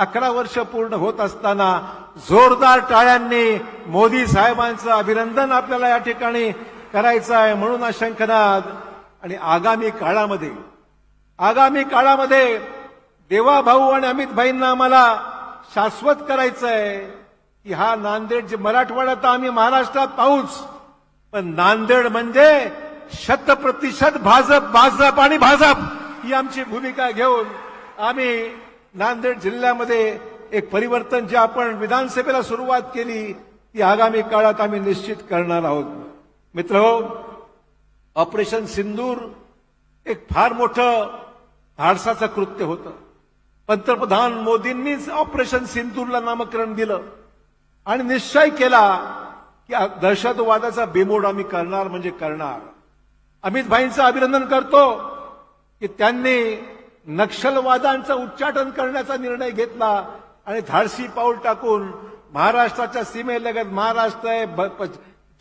अकरा वर्ष पूर्ण होत असताना जोरदार टाळ्यांनी मोदी साहेबांचं अभिनंदन आपल्याला या ठिकाणी करायचं आहे म्हणून हा शंखनाद आणि आगामी काळामध्ये आगामी काळामध्ये देवाभाऊ आणि अमित भाईंना आम्हाला शाश्वत करायचं आहे की हा नांदेड जे मराठवाडा तर आम्ही महाराष्ट्रात पाहूच. पण नांदेड म्हणजे शत प्रतिशत भाजप भाजप आणि भाजप ही आमची भूमिका घेऊन आम्ही नांदेड जिल्ह्यामध्ये एक परिवर्तन जे आपण विधानसभेला सुरुवात केली ती आगामी काळात आम्ही निश्चित करणार आहोत. मित्र ऑपरेशन सिंदूर एक फार मोठं धाडसाचं कृत्य होतं. पंतप्रधान मोदींनीच ऑपरेशन सिंदूरला नामकरण दिलं आणि निश्चय केला की दहशतवादाचा बेमोड आम्ही करणार म्हणजे करणार. अमित भाईंचं अभिनंदन करतो की त्यांनी नक्षलवादांचं उच्चाटन करण्याचा निर्णय घेतला आणि धाडसी पाऊल टाकून महाराष्ट्राच्या सीमेलगत महाराष्ट्र आहे ब- प-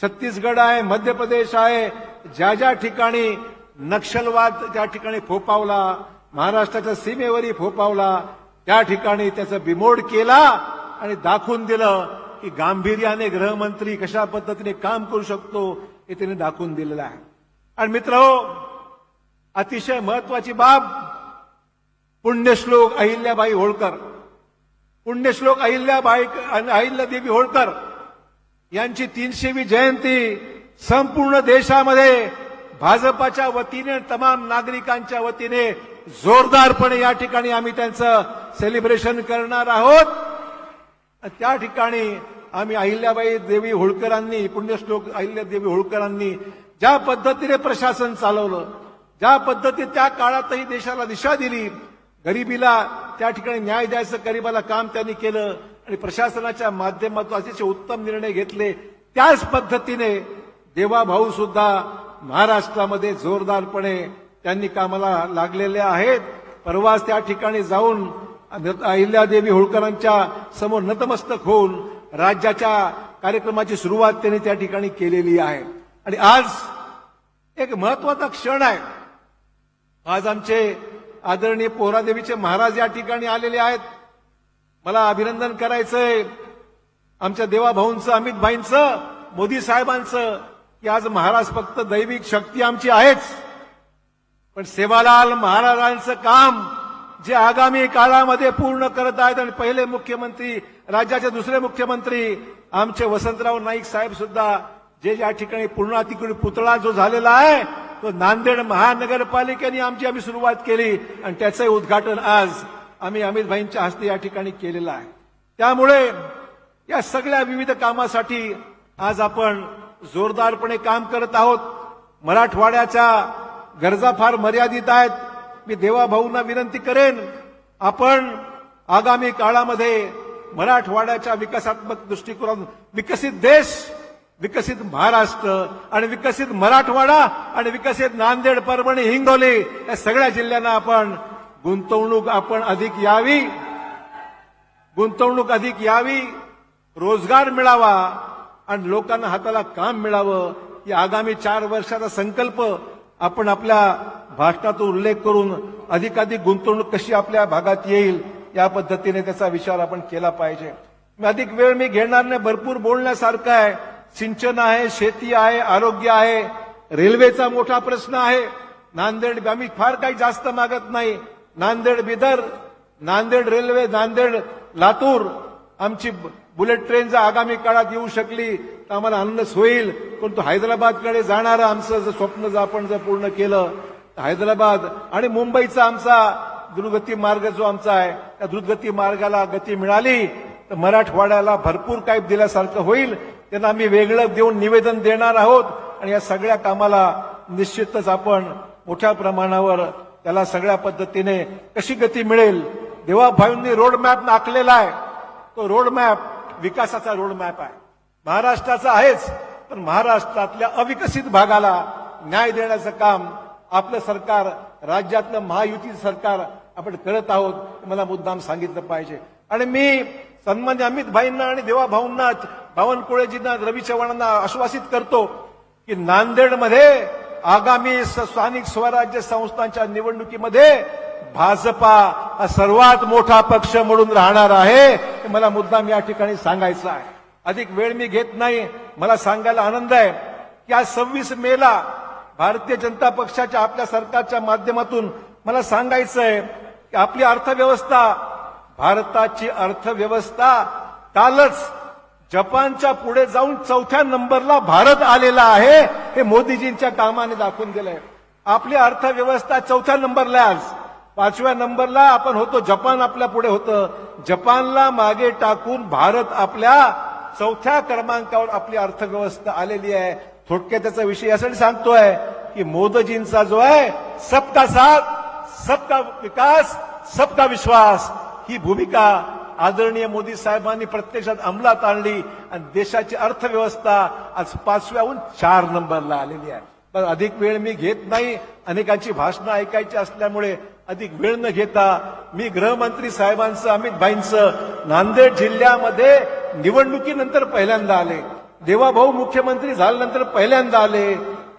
छत्तीसगड आहे मध्य प्रदेश आहे ज्या ज्या ठिकाणी नक्षलवाद त्या ठिकाणी फोपावला महाराष्ट्राच्या सीमेवरही फोपावला त्या ठिकाणी त्याचा बिमोड केला आणि दाखवून दिलं की गांभीर्याने गृहमंत्री कशा पद्धतीने काम करू शकतो हे त्याने दाखवून दिलेलं आहे. आणि मित्र अतिशय महत्वाची बाब पुण्यश्लोक अहिल्याबाई होळकर. पुण्यश्लोक अहिल्याबाई अहिल्यादेवी होळकर यांची तीनशेवी जयंती संपूर्ण देशामध्ये भाजपाच्या वतीने तमाम नागरिकांच्या वतीने जोरदारपणे या ठिकाणी आम्ही त्यांचं सेलिब्रेशन करणार आहोत. त्या ठिकाणी आम्ही अहिल्याबाई देवी होळकरांनी पुण्यश्लोक अहिल्यादेवी होळकरांनी ज्या पद्धतीने प्रशासन चालवलं ज्या पद्धतीने त्या काळातही देशाला दिशा दिली गरिबीला त्या ठिकाणी न्याय द्यायचं गरिबाला काम त्यांनी केलं आणि प्रशासनाच्या माध्यमातून अतिशय उत्तम निर्णय घेतले. त्याच पद्धतीने देवाभाऊ सुद्धा महाराष्ट्रामध्ये जोरदारपणे त्यांनी कामाला लागलेले आहेत. परवाच त्या ठिकाणी जाऊन अहिल्यादेवी होळकरांच्या समोर नतमस्तक होऊन राज्याच्या कार्यक्रमाची सुरुवात त्यांनी त्या ठिकाणी केलेली आहे. आणि आज एक महत्त्वाचा क्षण आहे. आज आमचे आदरणीय पोहरादेवीचे महाराज या ठिकाणी आलेले आहेत. मला अभिनंदन करायचंय. आमच्या देवाभाऊंचं अमित भाईंचं मोदी साहेबांचं की आज महाराज फक्त दैविक शक्ती आमची आहेच. पण सेवालाल महाराजांचं काम जे आगामी काळामध्ये पूर्ण करत आहेत आणि पहिले मुख्यमंत्री राज्याचे दुसरे मुख्यमंत्री आमचे वसंतराव नाईक साहेब सुद्धा जे या ठिकाणी पूर्णातिकृत पुतळा जो झालेला आहे तो नांदेड महानगरपालिकेने आमची आम्ही सुरुवात केली आणि त्याचंही उद्घाटन आज आम्ही अमित भाईंच्या हस्ते या ठिकाणी केलेलं आहे. त्यामुळे या सगळ्या विविध कामासाठी आज आपण जोरदारपणे काम करत आहोत. मराठवाड्याच्या गरजा फार मर्यादित आहेत. मी देवाभाऊंना विनंती करेन आपण आगामी काळामध्ये मराठवाड्याच्या विकासात्मक दृष्टिकोनातून विकसित देश विकसित महाराष्ट्र आणि विकसित मराठवाडा आणि विकसित नांदेड परभणी हिंगोली या सगळ्या जिल्ह्यांना आपण गुंतवणूक आपण अधिक यावी. गुंतवणूक अधिक यावी. रोजगार मिळावा आणि लोकांना हाताला काम मिळावं. या आगामी चार वर्षाचा संकल्प आपण आपल्या भाषणातून उल्लेख करून अधिकाधिक गुंतवणूक कशी आपल्या भागात येईल या पद्धतीने त्याचा विचार आपण केला पाहिजे. अधिक वेळ मी घेणार नाही भरपूर बोलण्यासारखं आहे. सिंचन आहे शेती आहे आरोग्य आहे रेल्वेचा मोठा प्रश्न आहे. नांदेड आम्ही फार काही जास्त मागत नाही. नांदेड बिदर नांदेड रेल्वे नांदेड लातूर. आमची बुलेट ट्रेन जर आगामी काळात येऊ शकली तर आम्हाला आनंदच होईल. परंतु हैदराबादकडे जाणारं आमचं जर स्वप्न जर आपण जर पूर्ण केलं तर हैदराबाद आणि मुंबईचा आमचा द्रुतगती मार्ग जो आमचा आहे त्या द्रुतगती मार्गाला गती मिळाली तर मराठवाड्याला भरपूर काही दिल्यासारखं होईल. त्यांना आम्ही वेगळं देऊन निवेदन देणार आहोत. आणि या सगळ्या कामाला निश्चितच आपण मोठ्या प्रमाणावर त्याला सगळ्या पद्धतीने कशी गती मिळेल देवाभाईंनी रोड मॅप आहे. तो रोड मॅप विकासाचा रोड मॅप आहे. महाराष्ट्राचा आहेच पण महाराष्ट्रातल्या अविकसित भागाला न्याय देण्याचं काम आपलं सरकार राज्यातलं महायुतीचं सरकार आपण करत आहोत मला मुद्दाम सांगितलं पाहिजे. आणि मी सन्मान्य अमित भाईंना आणि देवाभाऊंना बावनकुळेजींना रवी चव्हाणांना आश्वासित करतो की नांदेडमध्ये आगामी स- स्थानिक स्वराज्य संस्थांच्या निवडणुकीमध्ये भाजपा हा सर्वात मोठा पक्ष म्हणून राहणार आहे. हे मला मुद्दाम या ठिकाणी सांगायचा आहे. अधिक वेळ मी घेत नाही. मला सांगायला आनंद आहे की आज सव्वीस मेला भारतीय जनता पक्षाच्या आपल्या सरकारच्या माध्यमातून मला सांगायचं आहे की आपली अर्थव्यवस्था भारताची अर्थव्यवस्था कालच जपानच्या पुढे जाऊन चौथ्या नंबरला भारत आलेला आहे हे मोदीजींच्या कामाने दाखवून दिलंय. आपली अर्थव्यवस्था चौथ्या नंबरला आज. पाचव्या नंबरला आपण होतो जपान आपल्या पुढे होतं. जपानला मागे टाकून भारत आपल्या चौथ्या क्रमांकावर आपली अर्थव्यवस्था आलेली आहे. थोडक्यात त्याचा विषय यासाठी सांगतोय की मोदीजींचा जो आहे सबका साथ सबका विकास सबका विश्वास ही भूमिका आदरणीय मोदी साहेबांनी प्रत्यक्षात अंमलात आणली आणि देशाची अर्थव्यवस्था आज पाचव्याहून चार नंबरला आलेली आहे. पण अधिक वेळ मी घेत नाही अनेकांची भाषणं ऐकायची असल्यामुळे अधिक वेळ न घेता मी गृहमंत्री साहेबांचं अमित भाईंचं नांदेड जिल्ह्यामध्ये निवडणुकीनंतर पहिल्यांदा आले. देवाभाऊ मुख्यमंत्री झाल्यानंतर पहिल्यांदा आले.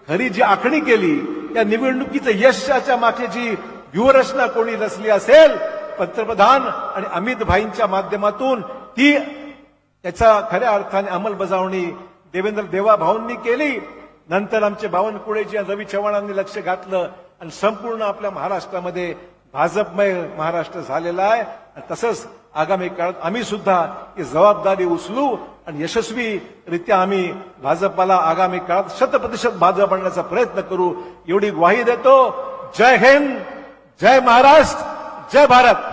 खरी जी आखणी केली या निवडणुकीचं यशाच्या मागे जी व्यूहरचना कोणी रचली असेल पंतप्रधान आणि अमित भाईंच्या माध्यमातून ती त्याचा खऱ्या अर्थाने अंमलबजावणी देवेंद्र देवाभाऊंनी केली. नंतर आमचे बावनकुळेजी आणि रवी चव्हाणांनी लक्ष घातलं आणि संपूर्ण आपल्या महाराष्ट्रामध्ये भाजपमय महाराष्ट्र झालेला आहे. आणि तसंच आगामी काळात आम्ही सुद्धा ही जबाबदारी उचलू आणि यशस्वीरित्या आम्ही भाजपाला आगामी काळात शतप्रतिशत भाजप आणण्याचा प्रयत्न करू. एवढी ग्वाही देतो. जय हिंद जय महाराष्ट्र जय भारत.